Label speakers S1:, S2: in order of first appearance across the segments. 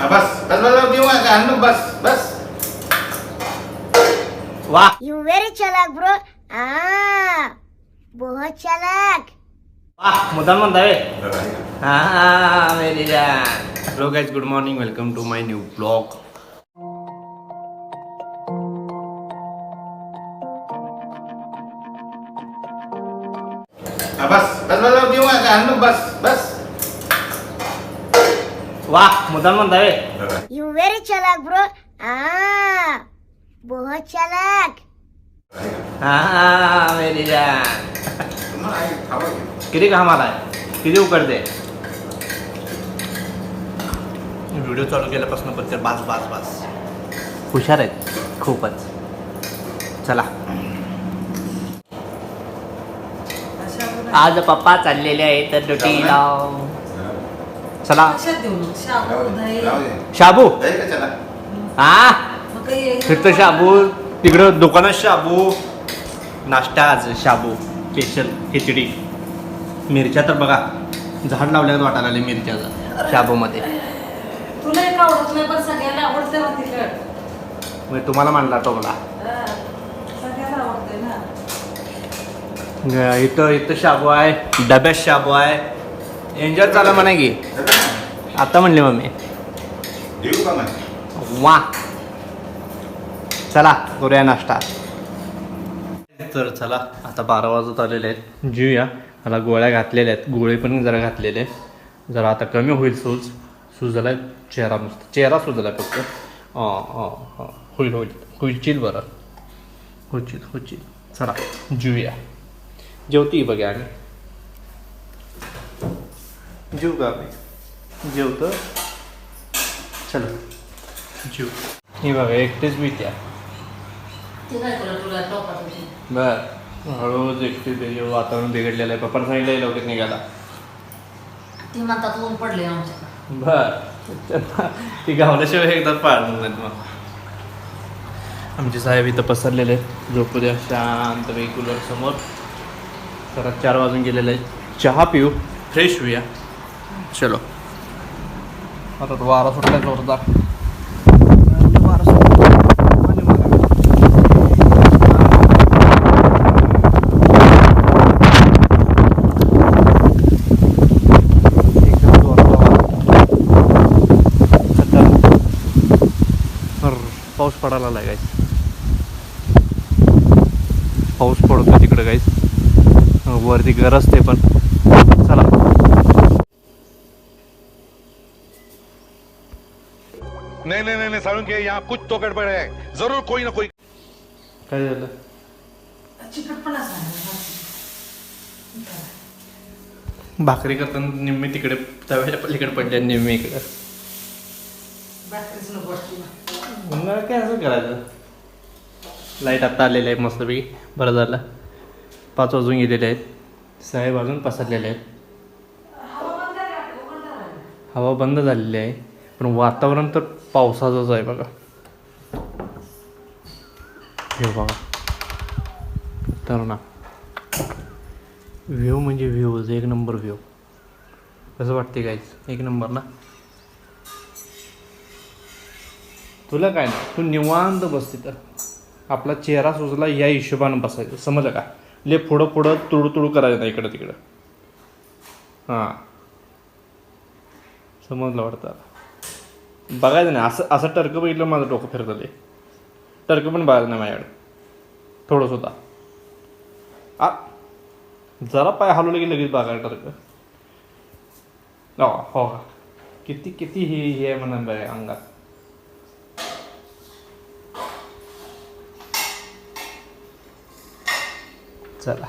S1: हा, बस बस बस बस देऊ नका, आणू नको, बस बस
S2: वाह
S3: You very chalak, bro. Ah, बहुत चालाक.
S2: वाह मुद्दाम म्हणताय हा मेरी जान hello guys good morning welcome to my new blog
S1: हा, बस बस बस बस देऊ नका, आणू नको,
S2: वाह मुद्दाम म्हणताय
S3: You very chalak, bro. Ah, बहुत चालाक.
S2: हा मेरी जान. किती काम आलाय? किती उकडते? व्हिडिओ चालू केल्यापासून पण ते बास बास बास. हुशार आहेत खूपच. चला. आज पप्पा चाललेले आहेत तर ड्युटीला चला.
S4: शाबू,
S2: हा तिथं शाबू. तिकडं दुकानात शाबू. नाश्ता आज शाबू. स्पेशल खिचडी. मिरच्या तर बघा झाड लावल्यावर वाटायला लागले मिरच्याचं. शाबूमध्ये. मग तुम्हाला मांडला
S4: आवडते ना.
S2: इथं इथं शाबू आहे डब्यात शाबू आहे. एन्जॉय झाला म्हणा की. आता म्हणले मम्मी. वा. चला करूया नाश्ता. तर चला आता बारा वाजत आलेले आहेत. जीवया मला गोळ्या घातलेल्या आहेत. गोळे पण जरा घातलेले आहेत. जरा आता कमी होईल सूज. सुजला आहे चेहरा नुसतं चेहरा सुजला फक्त. हां हां हां होईल होईल. होईलशील बरं. होईल होईल चला जीवया जेवती बघा आम्ही जेव का आम्ही जेवतो चलो। जीव। ही बघा एकटेच भीती आहे.
S4: ती काय तुला तुला टोकात होती.
S2: बर. हळूहळू एकटे ते वातावरण बिघडलेलं आहे. पप्पाने सांगितलं लवकर निघाला
S4: ती म्हणतात ऊन पडले आमच्या.
S2: बर. ती गावल्याशिवाय एकदा पाळणार नाहीत मग. आमचे साहेब इथं पसरलेले आहेत. झोपू द्या शांतपैकी कूलर समोर. जरा चार वाजून गेलेले आहेत. चहा पिऊ. फ्रेश होऊया. चलो. आता तो वारा सुटला जोरदार. वारा पाऊस पडायला लागला गाईस पाऊस पडतो तिकडे गाईस वरती गरज ते पण चला
S5: नहीं नहीं नहीं नहीं के यहाँ कुछ तो गड़बड़ है। जरूर कोई ना कोई
S2: काय झालं?
S4: चिकटपणा
S2: भाकरी करताना निम्मी तिकडे तव्याच्या पलीकडे पडल्या निम्मी इकडे.
S4: भाकरीच नको
S2: काय असं करायचं? लाइट आत्ता आलेली आहे मस्तपैकी. बरं झालं. पाच वाजून गेलेले आहेत. साहेब अजून पसरलेले आहेत. हवा बंद झालेली आहे. पण वातावरण तर पावसाचंच आहे बघा. हे बघा. तर ना व्ह्यू म्हणजे व्ह्यूज एक नंबर व्ह्यू. कसं वाटते काहीच एक नंबर ना? तुला काय ना तू निवांत बस तिथं आपला चेहरा सुजला या हिशोबानं बसायचं समजलं का? ले पुढं पुढं तुडू तुडू करायचं नाही इकडं तिकडं. हां. समजलं वाटतं आता. बघायचं नाही. असं असं टर्क बघितलं माझं डोकं फिरतं ते. टर्क पण बघायचं नाही माझ्याकडे. थोडंच होता आ जरा पाय हलवलं की लगेच बघायला टर्क. हो किती किती हे हे आहे म्हणा बाय अंगात. चला.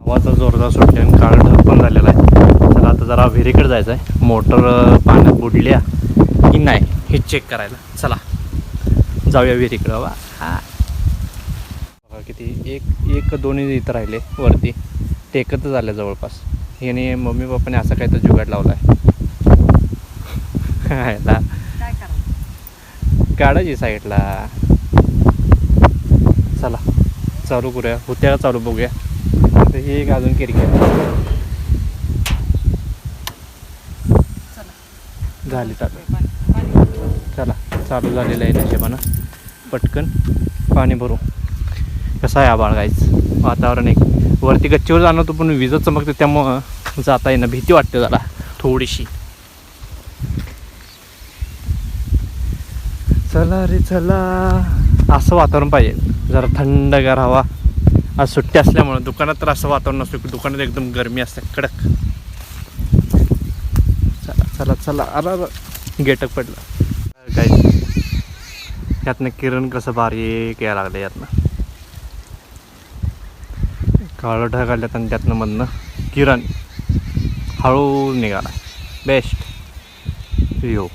S2: आवाचा जोरदार सुटल्या आणि काळ ढग पण झालेला आहे चला आता जरा विहिरीकडे जायचं आहे मोटर पाण्यात बुडल्या की नाही हे चेक करायला. चला जाऊया विहिरीकडे बाबा. हा. बघा किती एक एक दोन्ही इथं राहिले वरती. टेकतच झाल्या जवळपास. याने मम्मी पप्पाने असा काय तर जुगाड लावला आहे काढायची साईडला. चला चालू करूया. होत्या चालू बघूया. तर ही एक अजून किरकिर झाली चालू. चला चालू झालेलं आहे नशेबानं. पटकन पाणी भरू. कसं आहे आबाळ गाईच वातावरण एक. वरती गच्चीवर जाणवतो पण विजत चमकते त्यामुळं जाता येणं भीती वाटते जरा. थोडीशी. चला रे चला. असं वातावरण पाहिजे. जरा थंडगार हवा. आज सुट्टी असल्यामुळं दुकानात तर असं वातावरण असतं की दुकानात एकदम गरमी असते. कडक. चला चला अरे अरे गेटक पडलं. काय? यातनं किरण कसं बारीक यायला लागलं यातनं. काळं ढगाल्यात आणि त्यातनं मधनं किरण हळू निघाला. बेस्ट यो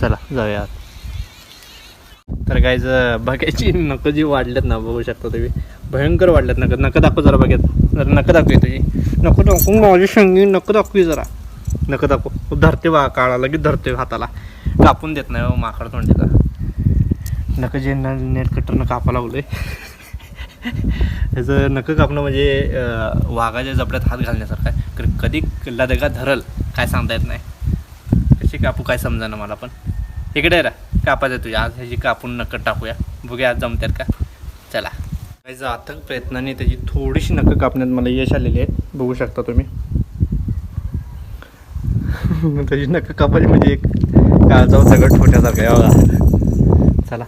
S2: चला जाऊया. तर काय बघायची नकं जी वाढल्यात ना बघू शकता तुम्ही. भयंकर वाढल्यात. नकं नकं दाखव जरा बघ्यात जरा नकं दाखवी तुझी. नको दाखवू. माझी शंगी नकं दाखवी जरा. नकं दाखव. धरते बा काळा लगेच धरते हाताला. कापून देत नाही हो, माकड तोंडीचा नकं जे नेट कटरनं कापा लागलोय. ह्याचं नकं कापणं म्हणजे वाघाच्या जबड्यात हात घालण्यासारखं आहे. कधी लदगा धरल काय सांगता येत नाही. कशी कापू काय समजा ना मला पण. इकडे रा कापायचं तुझ्या. आज ह्याची कापून नकं टाकूया. बघूया आज जमतात का? चला. काही अथक प्रयत्नाने त्याची थोडीशी नकं कापण्यात मला यश आलेली आहे. बघू शकता तुम्ही. त्याची नकं कापायची म्हणजे एक काळजाव सगळं ठोट्यासारखं आहे बघा. चला.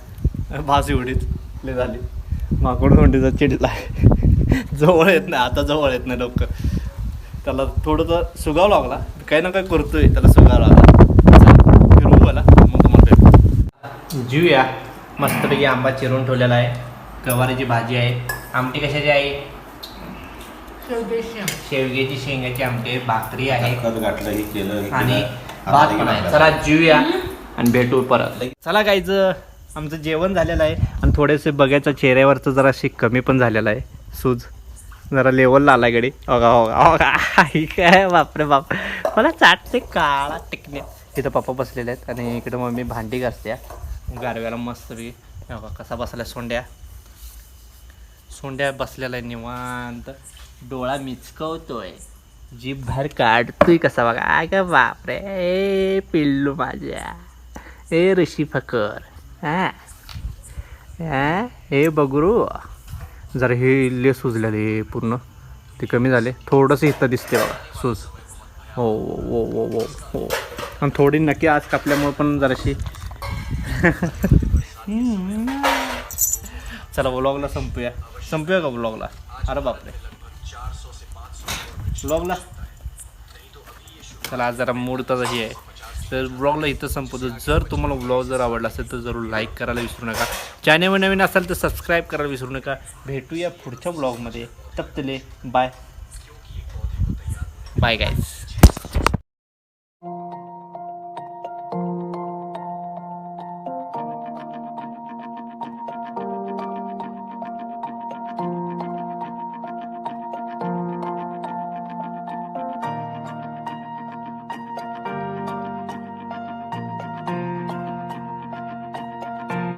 S2: भास एवढीच. लय झाली. माकड तोंडीचा चिडला. जवळ येत नाही. आता जवळ येत नाही लोक. त्याला थोडंसं सुगाव लागला. काही ना काही करतोय. त्याला सुगाव लागला. चला, फिरवू मला. मग तुम्हाला जीवया. मस्तपैकी आंबा चिरून ठेवलेला आहे. गवारीची भाजी आहे. आमटी कशाची आहे शेवग्याची शेंगाची आमटी भाकरी आहे.
S1: खत घातलं हे केलं हे
S2: आणि
S1: केलं.
S2: भात
S1: आता
S2: पण आहे. चला जीवया आणि भेटू परत. चला गाईज आमचं जेवण झालेलं आहे. आणि थोडेसे बघायचं चेहऱ्यावरचं जराशी कमी पण झालेलं आहे. सूज. जरा लेवलला आला गडी अगा अगा अगा. आई काय बापरे बाप. मला चाटते काळा टिकणे. तिथं पप्पा बसलेले आहेत आणि इकडं मम्मी भांडी घासते गारव्याला मस्तपैकी हे बघा कसा बसला सोंड्या? सोंड्या बसलेला आहे निवांत. डोळा मिचकवतोय. जीभ बाहेर काढतोय कसा बघा. आय का बापरे. ए पिल्लू माझ्या. ए ऋषी फकर. हा. हा? हे बघरू जरा हे इल्ले सुजलेले पूर्ण. ते कमी झाले. थोडंसं इथं दिसते बघा. सूज. हो हो ओ हो हो आणि थोडी नक्की आज कापल्यामुळे पण जराशी. चला ब्लॉगला संपूया. संपूया का ब्लॉगला अरे बापरे. ब्लॉगला चला आज जरा मूड तर हे आहे. तर ब्लॉगला इथं संपवतो. जर तुम्हाला ब्लॉग जर आवडला असेल तर जरूर लाईक करायला विसरू नका. चॅनल नवीन असाल तर सबस्क्राईब करायला विसरू नका. भेटूया पुढच्या ब्लॉगमध्ये तप्तले बाय बाय गाईज